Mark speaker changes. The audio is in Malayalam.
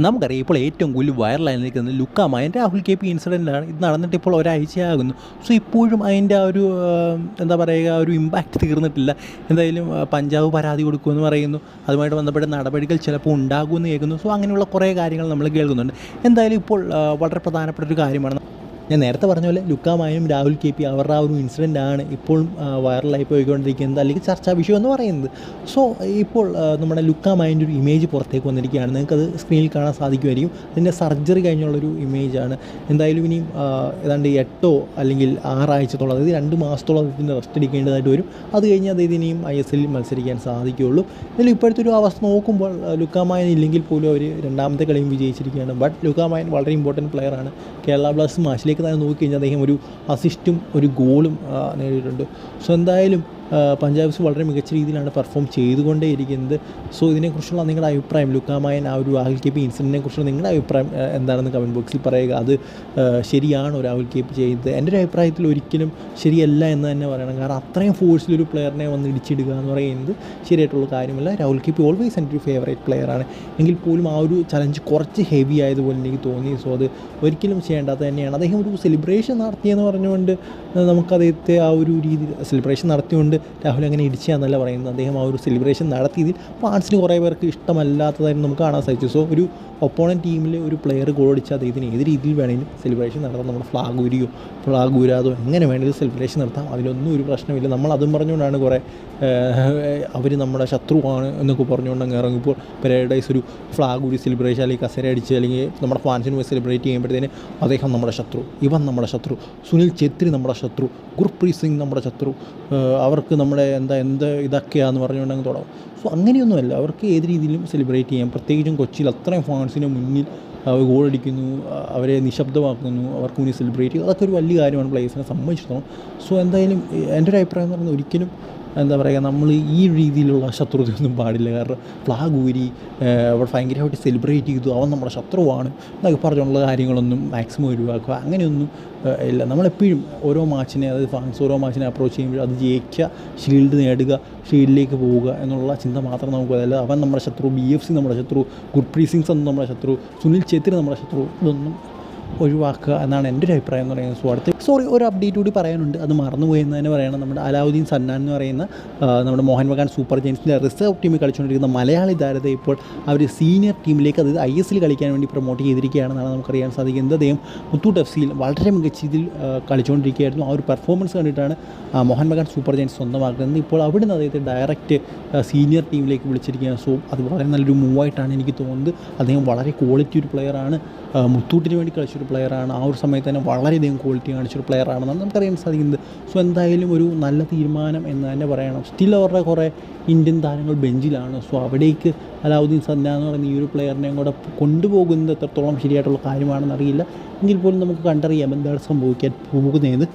Speaker 1: നമുക്കറിയാം ഇപ്പോൾ ഏറ്റവും കൂടുതൽ വൈറലായി നിൽക്കുന്നത് ലുക്ക എന്റെ രാഹുൽ കെ പി ഇൻസിഡന്റാണ് ഇത് നടന്നിട്ട് ഇപ്പോൾ ഒരാഴ്ചയാകുന്നു. സോ ഇപ്പോഴും അതിന്റെ ആ ഒരു എന്താ പറയുക ഒരു ഇമ്പാക്റ്റ് തീർന്നിട്ടില്ല. എന്തായാലും പഞ്ചാബ് പരാതി കൊടുക്കുമെന്ന് പറയുന്നു. അതുമായിട്ട് ബന്ധപ്പെട്ട നടപടികൾ ചിലപ്പോൾ ഉണ്ടാകുമെന്ന് കേൾക്കുന്നു. സോ അങ്ങനെയുള്ള കുറേ കാര്യങ്ങൾ നമ്മൾ കേൾക്കുന്നുണ്ട്. എന്തായാലും ഇപ്പോൾ വളരെ പ്രധാനപ്പെട്ട ഒരു കാര്യമാണ്. ഞാൻ നേരത്തെ പറഞ്ഞ പോലെ ലുക്കാമായും രാഹുൽ കെ പി അവരുടെ ആ ഒരു ഇൻസിഡന്റ് ആണ് ഇപ്പോഴും വൈറലായി പോയിക്കൊണ്ടിരിക്കുന്നത് അല്ലെങ്കിൽ ചർച്ചാ വിഷയം എന്ന് പറയുന്നത്. സോ ഇപ്പോൾ നമ്മുടെ ലുക്കാമായന്റെ ഒരു ഇമേജ് പുറത്തേക്ക് വന്നിരിക്കുകയാണ്. നിങ്ങൾക്കത് സ്ക്രീനിൽ കാണാൻ സാധിക്കുമായിരിക്കും. അതിന്റെ സർജറി കഴിഞ്ഞുള്ളൊരു ഇമേജാണ് എന്തായാലും ഇനിയും ഏതാണ്ട് എട്ടോ അല്ലെങ്കിൽ ആറാഴ്ചത്തോളം അതായത് രണ്ട് മാസത്തോളം ഇതിന്റെ റെസ്റ്റ് എടുക്കേണ്ടതായിട്ട് വരും. അത് കഴിഞ്ഞ് അതായത് ഇനിയും ഐ എസ് എല്ലിൽ മത്സരിക്കാൻ സാധിക്കുകയുള്ളൂ. എന്നാലും ഇപ്പോഴത്തെ ഒരു അവസ്ഥ നോക്കുമ്പോൾ ലുക്കാമായൻ ഇല്ലെങ്കിൽ പോലും അവർ രണ്ടാമത്തെ കളിയും വിജയിച്ചിരിക്കുകയാണ്. ബട്ട് ലുക്കാമായൻ വളരെ ഇമ്പോർട്ടന്റ് പ്ലെയറാണ് കേരള ബ്ലാസ്റ്റേഴ്സ് മാച്ചിലേക്ക് തന്നെ നോക്കിക്കഴിഞ്ഞാൽ അദ്ദേഹം ഒരു അസിസ്റ്റും ഒരു ഗോളും നേടിയിട്ടുണ്ട്. സോ എന്തായാലും പഞ്ചാബ്സ് വളരെ മികച്ച രീതിയിലാണ് പെർഫോം ചെയ്തുകൊണ്ടേയിരിക്കുന്നത്. സോ ഇതിനെക്കുറിച്ചുള്ള നിങ്ങളുടെ അഭിപ്രായം ലുക്കാമായൻ ആ ഒരു രാഹുൽ കെ പി ഇൻസിഡന്റിനെ കുറിച്ചുള്ള നിങ്ങളുടെ അഭിപ്രായം എന്താണെന്ന് കമന്റ് ബോക്സിൽ പറയുക. അത് ശരിയാണ് രാഹുൽ കെ പി ചെയ്തത്? എന്റെ ഒരു അഭിപ്രായത്തിൽ ഒരിക്കലും ശരിയല്ല എന്ന് തന്നെ പറയണം. കാരണം അത്രയും ഫോഴ്സിലൊരു പ്ലെയറിനെ വന്ന് ഇടിച്ചിടുക എന്ന് പറയുന്നത് ശരിയായിട്ടുള്ള കാര്യമല്ല. രാഹുൽ കെ പി ഓൾവേസ് എന്റെ ഒരു ഫേവറേറ്റ് പ്ലെയറാണ് എങ്കിൽ പോലും ആ ഒരു ചലഞ്ച് കുറച്ച് ഹെവി ആയതുപോലെ എനിക്ക് തോന്നി. സോ അത് ഒരിക്കലും ചെയ്യേണ്ടാത്ത തന്നെയാണ്. അദ്ദേഹം ഒരു സെലിബ്രേഷൻ നടത്തിയെന്ന് പറഞ്ഞുകൊണ്ട് നമുക്ക് അദ്ദേഹത്തെ ആ ഒരു രീതി സെലിബ്രേഷൻ നടത്തിയുകൊണ്ട് രാഹുൽ അങ്ങനെ ഇടിച്ചാന്നല്ല പറയുന്നത്. അദ്ദേഹം ആ ഒരു സെലിബ്രേഷൻ നടത്തിയതിൽ ഫാൻസിന് കുറേ പേർക്ക് ഇഷ്ടമല്ലാത്തതായിരുന്നു നമുക്ക് കാണാൻ സാധിച്ചു സോ ഒരു ഒപ്പോണന്റ് ടീമിലെ ഒരു പ്ലെയർ ഗോൾ അടിച്ചാൽ അദ്ദേഹത്തിന് ഏത് രീതിയിൽ വേണമെങ്കിലും സെലിബ്രേഷൻ നടത്താം. നമ്മുടെ ഫ്ലാഗ് ഊരിയോ ഫ്ലാഗ് ഊരാതോ എങ്ങനെ വേണമെങ്കിലും സെലിബ്രേഷൻ നടത്താം. അതിലൊന്നും ഒരു പ്രശ്നമില്ല. നമ്മൾ അതും പറഞ്ഞുകൊണ്ടാണ് കുറേ അവർ നമ്മുടെ ശത്രുവാണ് എന്നൊക്കെ പറഞ്ഞുകൊണ്ട് അങ്ങ് ഇറങ്ങിപ്പോൾ പാരഡൈസ് ഒരു ഫ്ലാഗ് ഊരി സെലിബ്രേഷൻ അല്ലെങ്കിൽ കസര അടിച്ച് അല്ലെങ്കിൽ നമ്മുടെ ഫാൻസിന് പോയി സെലിബ്രേറ്റ് ചെയ്യുമ്പോഴത്തേന് അദ്ദേഹം നമ്മുടെ ശത്രു ഇവൻ നമ്മുടെ ശത്രു സുനിൽ ഛേത്രി നമ്മുടെ ശത്രു ഗുർപ്രീത് സിംഗ് നമ്മുടെ ശത്രു ഏഹ് അവർക്ക് നമ്മുടെ എന്താ എന്ത് ഇതൊക്കെയാന്ന് പറഞ്ഞുകൊണ്ടങ്ങ് തുടങ്ങും സോ അങ്ങനെയൊന്നുമല്ല. അവർക്ക് ഏത് രീതിയിലും സെലിബ്രേറ്റ് ചെയ്യാം. പ്രത്യേകിച്ചും കൊച്ചിയിൽ അത്രയും ഫാൻസിന് മുന്നിൽ അവർ ഗോളടിക്കുന്നു അവരെ നിശബ്ദമാക്കുന്നു അവർക്ക് മുന്നിൽ സെലിബ്രേറ്റ് ചെയ്യുന്നു അതൊക്കെ ഒരു വലിയ കാര്യമാണ്. പ്ലേയേഴ്സിനെ സംബന്ധിച്ചിടത്തോളം. സോ എന്തായാലും എന്റെ ഒരു അഭിപ്രായം എന്ന് പറഞ്ഞാൽ ഒരിക്കലും എന്താ പറയുക നമ്മൾ ഈ രീതിയിലുള്ള ശത്രുതയൊന്നും പാടില്ല. കാരണം ഫ്ലാഗ് ഊരി അവിടെ ഭയങ്കരമായിട്ട് സെലിബ്രേറ്റ് ചെയ്തു. അവൻ നമ്മുടെ ശത്രുവാണ് എന്നൊക്കെ പറഞ്ഞുള്ള കാര്യങ്ങളൊന്നും മാക്സിമം ഒഴിവാക്കുക. അങ്ങനെയൊന്നും ഇല്ല. നമ്മളെപ്പോഴും ഓരോ മാച്ചിനെ അതായത് ഫാൻസ് ഓരോ മാച്ചിനെ അപ്രോച്ച് ചെയ്യുമ്പോൾ അത് ജയിക്കുക ഷീൽഡ് നേടുക ഷീൽഡിലേക്ക് പോവുക എന്നുള്ള ചിന്ത മാത്രം നമുക്ക് അതായത് അവൻ നമ്മുടെ ശത്രു ബി എഫ് സി നമ്മുടെ ശത്രു ഗുഡ് പ്രീസിങ്സ് എന്ന് നമ്മുടെ ശത്രു സുനിൽ ഛേത്രി നമ്മുടെ ശത്രു ഇതൊന്നും ഒഴിവാക്കുക എന്നാണ് എന്റെ ഒരു അഭിപ്രായം എന്ന് പറയുന്നത് സോ അടുത്ത് സോറി ഒരു അപ്ഡേറ്റ് കൂടി പറയാനുണ്ട്. അത് മറന്നുപോയി എന്ന് തന്നെ പറയണം. നമ്മുടെ അലാവുദ്ദീൻ സന്നാൻ എന്ന് പറയുന്ന നമ്മുടെ മോഹൻ ബഗാൻ സൂപ്പർ ജെയിൻസിന്റെ റിസർവ് ടീമിൽ കളിച്ചുകൊണ്ടിരിക്കുന്ന മലയാളി താരത്തെ ഇപ്പോൾ അവർ സീനിയർ ടീമിലേക്ക് അതായത് ഐ എസ് എൽ കളിക്കാൻ വേണ്ടി പ്രൊമോട്ട് ചെയ്തിരിക്കുകയാണെന്നാണ് നമുക്കറിയാൻ സാധിക്കുന്നത്. അദ്ദേഹം മുത്തൂട്ട് എഫ് സിയിൽ വളരെ മികച്ച രീതിയിൽ കളിച്ചുകൊണ്ടിരിക്കുകയായിരുന്നു. ആ ഒരു പെർഫോമൻസ് കണ്ടിട്ടാണ് മോഹൻ ബഗാൻ സൂപ്പർ ജെയിൻസ് സ്വന്തമാക്കുന്നത്. ഇപ്പോൾ അവിടുന്ന് അദ്ദേഹത്തെ ഡയറക്റ്റ് സീനിയർ ടീമിലേക്ക് വിളിച്ചിരിക്കുകയാണ്. സോ അത് വളരെ നല്ലൊരു മൂവായിട്ടാണ് എനിക്ക് തോന്നുന്നത്. അദ്ദേഹം വളരെ ക്വാളിറ്റി ഒരു പ്ലെയറാണ് മുത്തൂട്ടിന് വേണ്ടി കളിച്ചൊരു പ്ലെയറാണ് ആ ഒരു സമയത്ത് തന്നെ വളരെയധികം ക്വാളിറ്റി കാണിച്ചൊരു പ്ലെയറാണെന്നാണ് നമുക്കറിയാൻ സാധിക്കുന്നത്. സോ എന്തായാലും ഒരു നല്ല തീരുമാനം എന്ന് തന്നെ പറയണം. സ്റ്റിൽ അവരുടെ കുറേ ഇന്ത്യൻ താരങ്ങൾ ബെഞ്ചിലാണ്. സോ അവിടേക്ക് അലാവുദ്ദീൻ സന്ന എന്ന് പറയുന്ന ഈ ഒരു പ്ലെയറിനെയും കൂടെ കൊണ്ടുപോകുന്നത് എത്രത്തോളം ശരിയായിട്ടുള്ള കാര്യമാണെന്ന് അറിയില്ല. എങ്കിൽ പോലും നമുക്ക് കണ്ടറിയാം എന്താണ് സംഭവിക്കാൻ പോകുന്നതെന്ന്.